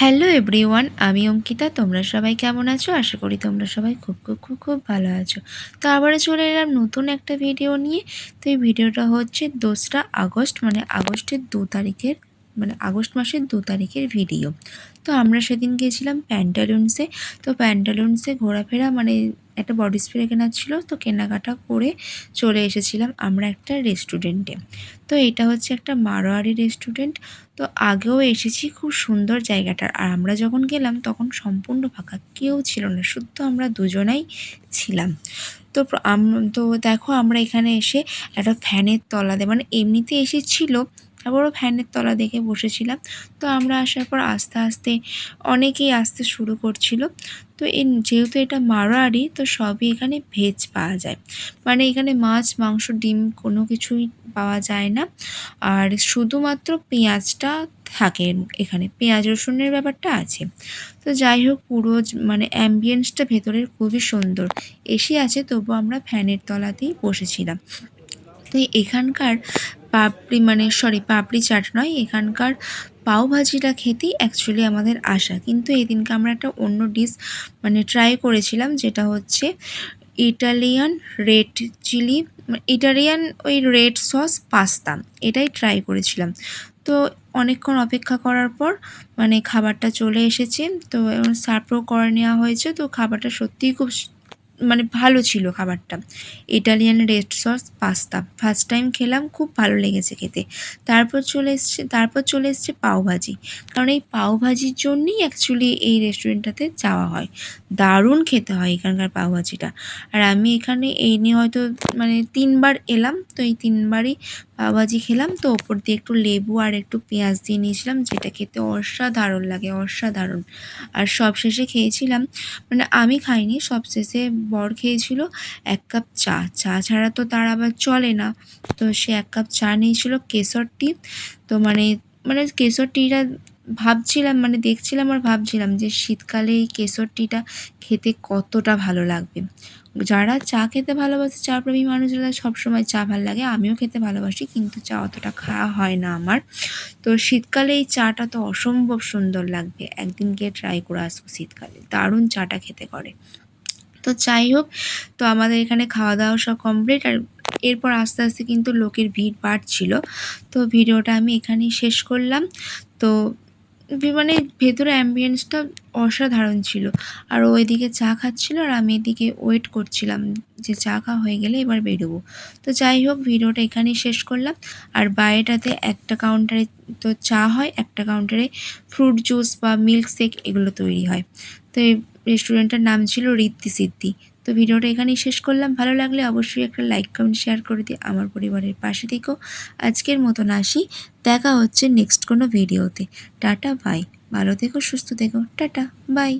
Hello everyone, আমি অঙ্কিতা, তোমরা সবাই কেমন আছো? আশা করি তোমরা সবাই খুব খুব খুব খুব ভালো আছো। তো আবারও চলে এলাম নতুন একটা ভিডিও নিয়ে। তো এই ভিডিওটা হচ্ছে দোসরা আগস্ট মানে আগস্টের দু তারিখের মানে আগস্ট মাসের দু তারিখের ভিডিও। তো আমরা সেদিন গিয়েছিলাম প্যান্টালুন্সে। তো প্যান্টালুন্সে ঘোরাফেরা মানে একটা বডি স্প্রে কেনার ছিল, তো কেনাকাটা করে চলে এসেছিলাম আমরা একটা রেস্টুরেন্টে তো এটা হচ্ছে একটা মারোয়ারি রেস্টুরেন্ট তো আগেও এসেছি খুব সুন্দর জায়গাটার। আর আমরা যখন গেলাম তখন সম্পূর্ণ ফাঁকা, কেউ ছিল না, শুদ্ধ আমরা দুজনাই ছিলাম। তো তো দেখো আমরা এখানে এসে একটা ফ্যানের তলাতে মানে এমনিতে এসেছিল আবারও ফ্যানের তলা দেখে বসেছিলাম। তো আমরা আসার পর আস্তে আস্তে অনেকেই আসতে শুরু করছিল। তো এই যেহেতু এটা মারোয়ারি তো সবই এখানে ভেজ পাওয়া যায়। মানে এখানে মাছ, মাংস, ডিম কোনো কিছুই পাওয়া যায় না। আর শুধুমাত্র পেঁয়াজটা থাকে এখানে। পেঁয়াজ, রসুনের ব্যাপারটা আছে। তো যাই হোক, পুরো মানে অ্যাম্বিয়েন্সটা ভেতরের খুবই সুন্দর। এসি আছে তবু আমরা ফ্যানের তলাতেই বসেছিলাম। তো এখানকার পাপড়ি মানে সরি পাপড়ি চাট নয়, এখানকার পাওভাজিটা খেতেই অ্যাকচুয়ালি আমাদের আশা কিন্তু এদিনকে আমরা একটা অন্য ডিশ মানে ট্রাই করেছিলাম, যেটা হচ্ছে ইটালিয়ান রেড চিলি ইটালিয়ান ওই রেড সস পাস্তা এটাই ট্রাই করেছিলাম। তো অনেকক্ষণ অপেক্ষা করার পর মানে খাবারটা চলে এসেছে, তো সার্ভও করে নেওয়া হয়েছে, তো খাবারটা সত্যিই খুব মানে ভালো ছিল খাবারটা। Italian red sauce pasta first time খেলাম, খুব ভালো লেগেছে খেতে। তারপর চলে এসছে, তারপর চলে এসছে পাওভাজি কারণ এই পাওভাজির জন্যই অ্যাকচুয়ালি এই রেস্টুরেন্টটাতে যাওয়া হয়। দারুণ খেতে হয় এখানকার পাওভাজিটা আর আমি এখানে এই নিয়ে হয়তো মানে তিনবার এলাম, তো এই তিনবারই পাওভাজি খেলাম, তো ওপর দিয়ে একটু লেবু আর একটু পেঁয়াজ দিয়ে নিয়েছিলাম, যেটা খেতে অসাধারণ লাগে, অসাধারণ। আর সবশেষে খেয়েছিলাম মানে আমি খাইনি সব শেষে বর খেয়েছিল এক কাপ চা। চা ছাড়া তো তার আবার চলে না। তো সে এক কাপ চা নিয়েছিল, কেশর টি। তো মানে মানে কেশর টিটা ভাবছিলাম মানে দেখছিলাম আর ভাবছিলাম যে শীতকালে এই কেশর টিটা খেতে কতটা ভালো লাগবে। যারা চা খেতে ভালোবাসে, চা প্রেমী মানুষরা সবসময় চা ভালো লাগে, আমিও খেতে ভালোবাসি, কিন্তু চা অতটা খাওয়া হয় না আমার। তো শীতকালে এই চাটা তো অসম্ভব সুন্দর লাগবে, একদিন গিয়ে ট্রাই করে আসব শীতকালে, দারুণ চাটা খেতে করে। তো যাই হোক, তো আমাদের এখানে খাওয়া দাওয়া সব কমপ্লিট আর এরপর আস্তে আস্তে কিন্তু লোকের ভিড় বাড়ছিল। তো ভিডিওটা আমি এখানেই শেষ করলাম। তো মানে ভেতরে অ্যাম্বিয়েন্সটা অসাধারণ ছিল। আর ওইদিকে চা খাচ্ছিল আর আমি এদিকে ওয়েট করছিলাম যে চা খাওয়া হয়ে গেলে এবার বেরোবো। তো যাই হোক, ভিডিওটা এখানেই শেষ করলাম। আর বাইরেটাতে একটা কাউন্টারে তো চা হয়, একটা কাউন্টারে ফ্রুট জুস বা মিল্ক শেক এগুলো তৈরি হয়। তো এই রেস্টুরেন্টটার নাম ছিল ঋদ্ধি সিদ্ধি তো ভিডিওটা এখানেই শেষ করলাম। ভালো লাগলে অবশ্যই একটা লাইক কমেন্ট শেয়ার করে দিয়ে আমার পরিবারের পাশে থেকেও আজকের মতন আসি। দেখা হচ্ছে নেক্সট কোনো ভিডিওতে টাটা বাই ভালো থেকো, সুস্থ থেকো। Tata bye